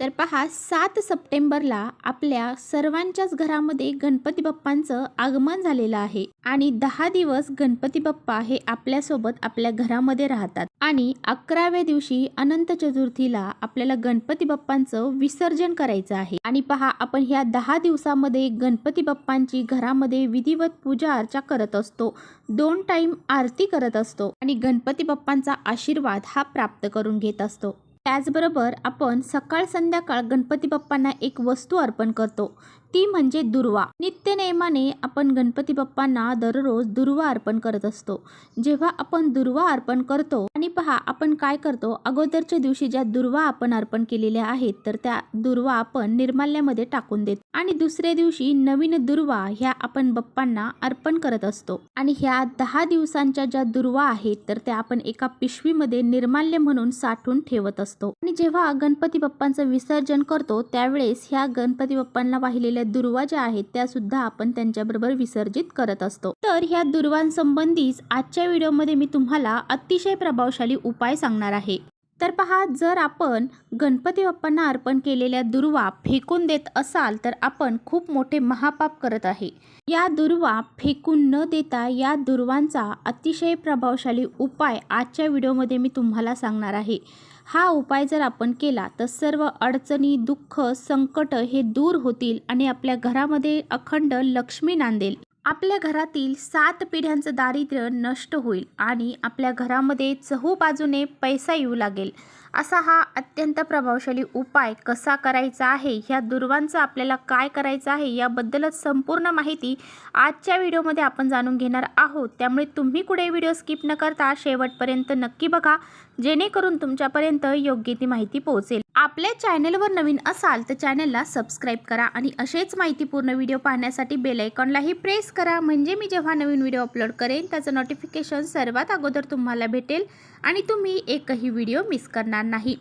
तर पहा सात सप्टेंबरला आपल्या सर्वांच्याच घरामध्ये गणपती बाप्पांचं आगमन झालेलं आहे आणि दहा दिवस गणपती बाप्पा हे आपल्यासोबत आपल्या घरामध्ये राहतात आणि अकराव्या दिवशी अनंत चतुर्थीला आपल्याला गणपती बाप्पांचं विसर्जन करायचं आहे. आणि पहा आपण ह्या दहा दिवसामध्ये गणपती बाप्पांची घरामध्ये विधिवत पूजा अर्चा करत असतो दोन टाइम आरती करत असतो आणि गणपती बाप्पांचा आशीर्वाद हा प्राप्त करून घेत असतो. त्याचबरोबर आपण सकाळ संध्याकाळ गणपती बाप्पांना एक वस्तू अर्पण करतो. ती म्हणजे दुर्वा. नित्य नेमाने आपण गणपती बाप्पांना दररोज दुर्वा अर्पण करत असतो. जेव्हा आपण दुर्वा अर्पण करतो आणि पहा आपण काय करतो? अगोदरच्या दिवशी ज्या दुर्वा आपण अर्पण केलेल्या आहेत तर त्या दुर्वा आपण निर्माल्यामध्ये टाकून देतो. आणि दुसऱ्या दिवशी नवीन दुर्वा ह्या आपण बाप्पांना अर्पण करत असतो. आणि ह्या दहा दिवसांच्या ज्या दुर्वा आहेत तर त्या आपण एका पिशवीमध्ये निर्माल्य म्हणून साठवून ठेवत असतो. आणि जेव्हा गणपती बाप्पांचं विसर्जन करतो त्यावेळेस ह्या गणपती बाप्पांना वाहिलेल्या दुर्वा ज्या आहेत त्या सुद्धा आपण त्यांच्याबरोबर विसर्जित करत असतो. तर ह्या दुर्वांसंबंधीच आजच्या व्हिडिओमध्ये मी तुम्हाला अतिशय प्रभावशाली उपाय सांगणार आहे. तर पहा जर आपण गणपती बाप्पांना अर्पण केलेल्या दुर्वा फेकून देत असाल तर आपण खूप मोठे महापाप करत आहे. या दुर्वा फेकून न देता या दुर्वांचा अतिशय प्रभावशाली उपाय आजच्या व्हिडिओमध्ये मी तुम्हाला सांगणार आहे. हा उपाय जर आपण केला तर सर्व अडचणी दुःख संकट हे दूर होतील आणि आपल्या घरामध्ये अखंड लक्ष्मी नांदेल. आपल्या घरातील सात पिढ्यांचं दारिद्र्य नष्ट होईल आणि आपल्या घरामध्ये चहूबाजूने पैसा येऊ लागेल. असा हा अत्यंत प्रभावशाली उपाय कसा करायचा आहे? ह्या दुर्वांचं आपल्याला काय करायचं आहे? याबद्दलच संपूर्ण माहिती आजच्या व्हिडिओमध्ये आपण जाणून घेणार आहोत. त्यामुळे तुम्ही कुठे व्हिडिओ स्किप न करता शेवटपर्यंत नक्की बघा जेणेकरून तुमच्यापर्यंत योग्य ती माहिती पोहोचेल. आपल्या चॅनलवर नवीन असाल तर चॅनलला सबस्क्राईब करा आणि असेच माहितीपूर्ण व्हिडिओ पाहण्यासाठी बेल आयकॉनलाही प्रेस करा. म्हणजे मी जेव्हा नवीन व्हिडिओ अपलोड करेन त्याचं नोटिफिकेशन सर्वात अगोदर तुम्हाला भेटेल आणि तुम्ही एकही व्हिडिओ मिस करणार नाही.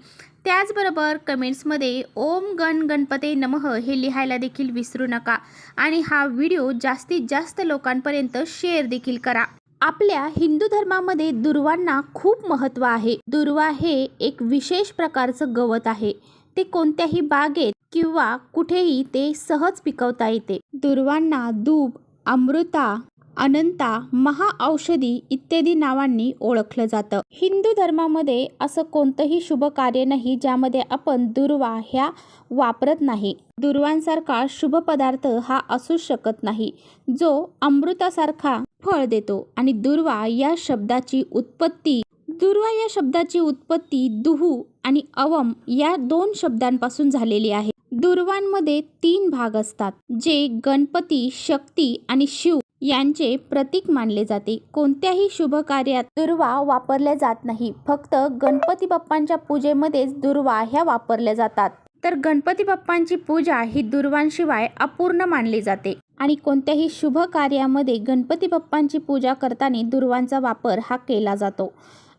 त्याचबरोबर कमेंट्समध्ये ओम गण गणपते नमः हे लिहायला देखील विसरू नका आणि हा व्हिडिओ जास्तीत जास्त लोकांपर्यंत शेअर देखील करा. आपल्या हिंदू धर्मामध्ये दुर्वांना खूप महत्त्व आहे. दुर्वा हे एक विशेष प्रकारचं गवत आहे. ते कोणत्याही बागेत किंवा कुठेही ते सहज पिकवता येते. दुर्वांना दूब अमृता अनंता महाऔषधी इत्यादी नावांनी ओळखलं जातं. हिंदू धर्मामध्ये असं कोणतंही शुभ कार्य नाही ज्यामध्ये आपण दुर्वा ह्या वापरत नाही. दुर्वांसारखा शुभ पदार्थ हा असू शकत नाही जो अमृतासारखा फळ देतो. आणि दुर्वा या शब्दाची उत्पत्ती दुर्वा या शब्दाची उत्पत्ती दुहू आणि अवम या दोन शब्दांपासून झालेली आहे. दुर्वांमध्ये तीन भाग असतात जे गणपती शक्ती आणि शिव यांचे प्रतीक मानले जाते. कोणत्याही शुभ कार्यात दुर्वा वापरल्या जात नाही. फक्त गणपती बाप्पांच्या पूजेमध्येच दुर्वा ह्या वापरल्या जातात. तर गणपती बाप्पांची पूजा ही दुर्वांशिवाय अपूर्ण मानली जाते. आणि कोणत्याही शुभ कार्यामध्ये गणपती बाप्पांची पूजा करताना दुर्वांचा वापर हा केला जातो.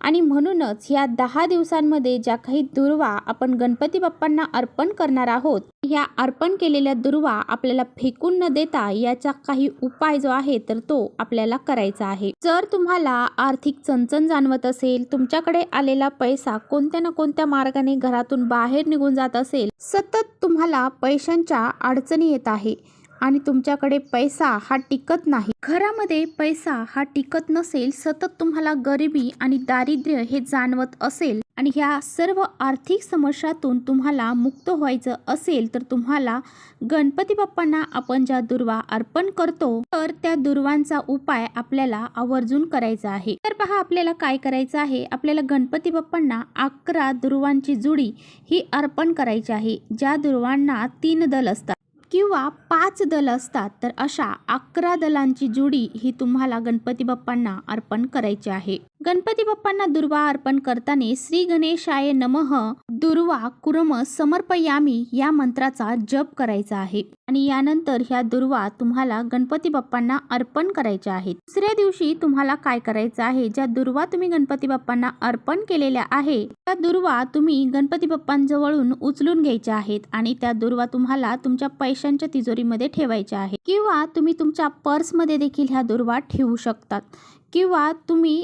आणि म्हणूनच ह्या दहा दिवसांमध्ये ज्या काही दुर्वा आपण गणपती बाप्पांना अर्पण करणार आहोत ह्या अर्पण केलेल्या दुर्वा आपल्याला फेकून न देता याचा काही उपाय जो आहे तर तो आपल्याला करायचा आहे. जर तुम्हाला आर्थिक चणचण जाणवत असेल तुमच्याकडे आलेला पैसा कोणत्या ना कोणत्या मार्गाने घरातून बाहेर निघून जात असेल सतत तुम्हाला पैशांच्या अडचणी येत आहे. आणि तुमच्याकडे पैसा हा टिकत नाही. घरामध्ये पैसा हा टिकत नसेल सतत तुम्हाला गरिबी आणि दारिद्र्य हे जाणवत असेल आणि ह्या सर्व आर्थिक समस्यातून तुम्हाला मुक्त व्हायचं असेल तर तुम्हाला गणपती बाप्पांना आपण ज्या दुर्वा अर्पण करतो तर त्या दुर्वांचा उपाय आपल्याला आवर्जून करायचा आहे. तर पहा आपल्याला काय करायचं आहे? आपल्याला गणपती बाप्पांना अकरा दुर्वांची जुडी ही अर्पण करायची आहे ज्या दुर्वांना तीन दल असतात. किंवा पाच दल असतात तर अशा अकरा दलांची जुडी ही तुम्हाला गणपती बाप्पांना अर्पण करायची आहे. गणपती बाप्पांना दुर्वा अर्पण करताना श्री गणेशाय नमः दुर्वा कुरम समर्पयामी या मंत्राचा जप करायचा आहे. आणि यानंतर ह्या दुर्वा तुम्हाला गणपती बाप्पांना अर्पण करायच्या आहेत. दुसऱ्या दिवशी तुम्हाला काय करायचं आहे? ज्या दुर्वा तुम्ही गणपती बाप्पांना अर्पण केलेल्या आहे त्या दुर्वा तुम्ही गणपती बाप्पांजवळून उचलून घ्यायच्या आहेत आणि त्या दुर्वा तुम्हाला तुमच्या पैशांच्या तिजोरीमध्ये ठेवायच्या आहे किंवा तुम्ही तुमच्या पर्समध्ये देखील ह्या दुर्वा ठेवू शकतात. किंवा तुम्ही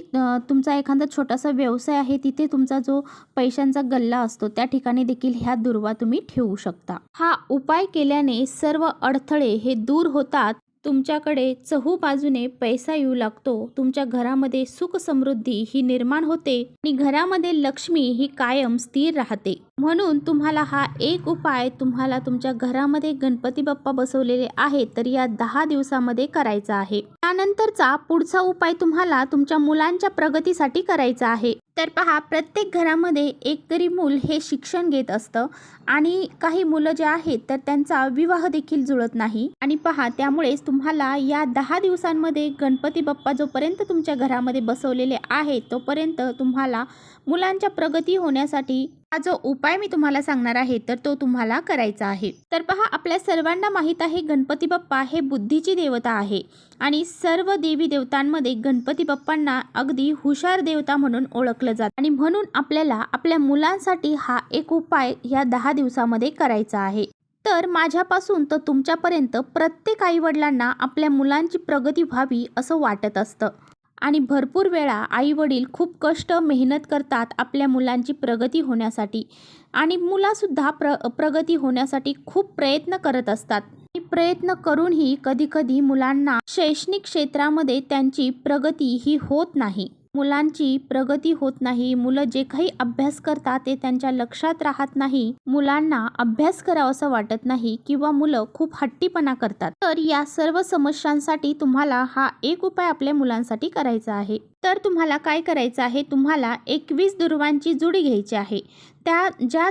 तुमचा एखादा छोटासा व्यवसाय आहे तिथे तुमचा जो पैशांचा गल्ला असतो त्या ठिकाणी देखील ह्या दुर्वा तुम्ही ठेवू शकता. हा उपाय केल्याने सर्व अडथळे हे दूर होतात तुमच्याकडे चहू बाजूने पैसा येऊ लागतो तुमच्या घरामध्ये सुख समृद्धी ही निर्माण होते आणि घरामध्ये लक्ष्मी ही कायम स्थिर राहते. म्हणून तुम्हाला हा एक उपाय तुम्हाला तुमच्या घरामध्ये गणपती बाप्पा बसवलेले आहेत तर या दहा दिवसामध्ये करायचा आहे. त्यानंतरचा पुढचा उपाय तुम्हाला तुमच्या मुलांच्या प्रगतीसाठी करायचा आहे. तर पहा प्रत्येक घरामध्ये एक तरी मूल हे शिक्षण घेत असतं आणि काही मुलं जे आहेत तर त्यांचा विवाह देखील जुळत नाही. आणि पहा त्यामुळेच तुम्हाला या दहा दिवसांमध्ये गणपती बाप्पा जोपर्यंत तुमच्या घरामध्ये बसवलेले आहेत तोपर्यंत तुम्हाला मुलांच्या प्रगती होण्यासाठी हा जो उपाय मी तुम्हाला सांगणार आहे तर तो तुम्हाला करायचा आहे. तर पहा आपल्या सर्वांना माहीत आहे गणपती बाप्पा हे बुद्धीची देवता आहे. आणि सर्व देवी देवतांमध्ये गणपती बाप्पांना अगदी हुशार देवता म्हणून ओळखलं जातं. आणि म्हणून आपल्याला आपल्या मुलांसाठी हा एक उपाय या दहा दिवसामध्ये करायचा आहे. तर माझ्यापासून तर तुमच्यापर्यंत प्रत्येक आईवडिलांना आपल्या मुलांची प्रगती व्हावी असं वाटत असतं. आणि भरपूर वेळा आईवडील खूप कष्ट मेहनत करतात आपल्या मुलांची प्रगती होण्यासाठी. आणि मुलासुद्धा प्र प्रगती होण्यासाठी खूप प्रयत्न करत असतात. आणि प्रयत्न करूनही कधीकधी मुलांना शैक्षणिक क्षेत्रामध्ये त्यांची प्रगती ही होत नाही. मुलांची प्रगती होत नाही मुलं जे काही अभ्यास करतात ते त्यांच्या लक्षात राहत नाही मुलांना अभ्यास करावासं वाटत नाही किंवा मुलं खूप हट्टीपणा करतात. तर या सर्व समस्यांसाठी तुम्हाला हा एक उपाय आपल्या मुलांसाठी करायचा आहे. तर तुम्हाला काय करायचं आहे? तुम्हाला एकवीस दुर्वांची जुडी घ्यायची आहे. त्या ज्या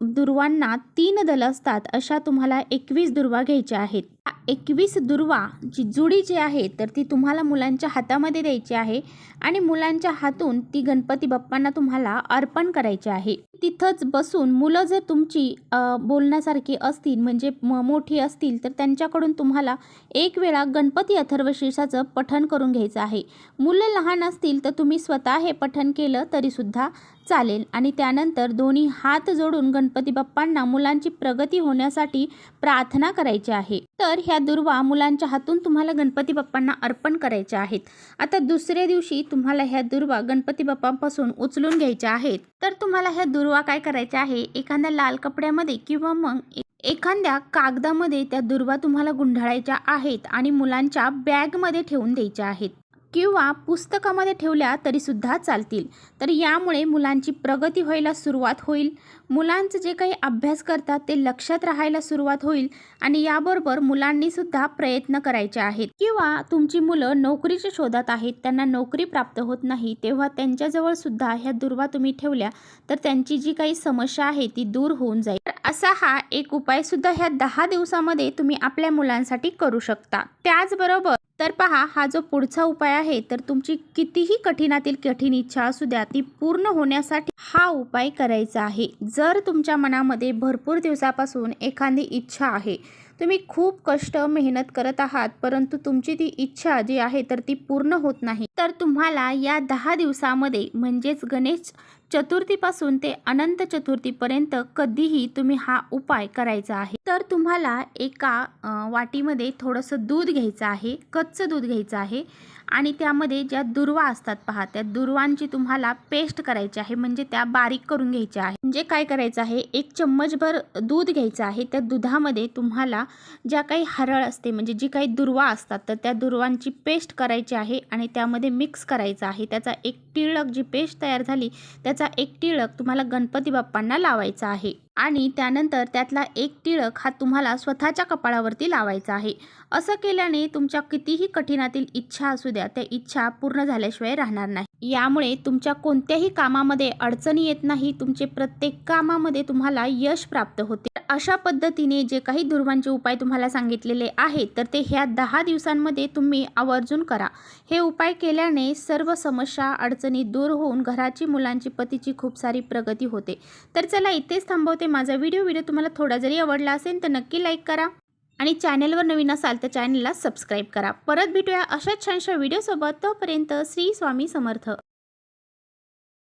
दुर्वांना तीन दल असतात अशा तुम्हाला एकवीस दुर्वा घ्यायच्या आहेत. एकवीस दुर्वा जी जुडी जी आहे तर ती तुम्हाला मुलांच्या हातामध्ये द्यायची आहे आणि मुलांच्या हातून ती गणपती बाप्पांना तुम्हाला अर्पण करायची आहे. तिथंच बसून मुलं जर तुमची बोलण्यासारखी असतील म्हणजे म मोठी असतील तर त्यांच्याकडून तुम्हाला एक वेळा गणपती अथर्वशीर्षाचं पठण करून घ्यायचं आहे. मुलं लहान असतील तर तुम्ही स्वतः हे पठण केलं तरीसुद्धा चालेल. आणि त्यानंतर दोन्ही हात जोडून गणपती बाप्पांना मुलांची प्रगती होण्यासाठी प्रार्थना करायची आहे. तर ह्या दुर्वा मुलांच्या हातून तुम्हाला गणपती बाप्पांना अर्पण करायच्या आहेत. आता दुसऱ्या दिवशी तुम्हाला ह्या दुर्वा गणपती बाप्पांपासून उचलून घ्यायच्या आहेत. तर तुम्हाला ह्या दुर्वा काय करायच्या आहे? एखाद्या लाल कपड्यामध्ये किंवा मग ए- एखाद्या कागदामध्ये त्या दुर्वा तुम्हाला गुंढाळायच्या आहेत आणि मुलांच्या बॅगमध्ये ठेवून द्यायच्या आहेत. किंवा पुस्तकामध्ये ठेवल्या तरीसुद्धा चालतील. तर यामुळे मुलांची प्रगती व्हायला सुरुवात होईल. मुलांचं जे काही अभ्यास करतात ते लक्षात राहायला सुरुवात होईल आणि याबरोबर मुलांनीसुद्धा प्रयत्न करायचे आहेत. किंवा तुमची मुलं नोकरीच्या शोधात आहेत त्यांना नोकरी प्राप्त होत नाही तेव्हा त्यांच्याजवळ सुद्धा ह्या दुर्वा तुम्ही ठेवल्या तर त्यांची जी काही समस्या आहे ती दूर होऊन जाईल. तर असा हा एक उपायसुद्धा ह्या दहा दिवसामध्ये तुम्ही आपल्या मुलांसाठी करू शकता. त्याचबरोबर तर पहा हा जो पुढचा उपाय आहे तर तुमची कितीही कठीणातील कठीण इच्छा असू द्या ती पूर्ण होण्यासाठी हा उपाय करायचा आहे. जर तुमच्या मनामध्ये भरपूर दिवसापासून एखादी इच्छा आहे तुम्ही खूप कष्ट मेहनत करत आहात परंतु तुमची ती इच्छा जी आहे तर ती पूर्ण होत नाही. तर तुम्हाला या दहा दिवसामध्ये म्हणजेच गणेश चतुर्थीपासून ते अनंत चतुर्थीपर्यंत कधीही तुम्ही हा उपाय करायचा आहे. तर तुम्हाला एका वाटीमध्ये थोडंसं दूध घ्यायचं आहे कच्चं दूध घ्यायचं आहे. आणि त्यामध्ये ज्या दुर्वा असतात पहा त्या दुर्वांची तुम्हाला पेस्ट करायची आहे म्हणजे त्या बारीक करून घ्यायच्या आहे. म्हणजे काय करायचं आहे? एक चम्मचभर दूध घ्यायचं आहे. त्या दुधामध्ये तुम्हाला ज्या काही हरळ असते म्हणजे जी काही दुर्वा असतात तर त्या दुर्वांची पेस्ट करायची आहे आणि त्यामध्ये मिक्स करायचं आहे. त्याचा एक टिळक जी पेस्ट तयार झाली त्याचा एक टिळक तुम्हाला गणपती बाप्पांना लावायचा आहे. आणि त्यानंतर त्यातला एक टिळक हा तुम्हाला स्वतःच्या कपाळावरती लावायचा आहे. असं केल्याने तुमच्या कितीही कठीणातील इच्छा असू द्या त्या इच्छा पूर्ण झाल्याशिवाय राहणार नाही. यामुळे तुमच्या कोणत्याही कामामध्ये अडचणी येत नाही तुमचे प्रत्येक कामामध्ये तुम्हाला यश प्राप्त होते. तर अशा पद्धतीने जे काही दुर्वांचे उपाय तुम्हाला सांगितलेले आहेत तर ते ह्या दहा दिवसांमध्ये तुम्ही आवर्जून करा. हे उपाय केल्याने सर्व समस्या अडचणी दूर होऊन घराची मुलांची पतीची खूप सारी प्रगती होते. तर चला इथेच थांबवते. माझा व्हिडिओ व्हिडिओ तुम्हाला थोडा जरी आवडला असेल तर नक्की लाईक करा. आणि चॅनेलवर नवीन असाल तर चॅनलला सबस्क्राईब करा. परत भेटूया अशाच छानशा व्हिडिओसोबत तोपर्यंत श्री स्वामी समर्थ.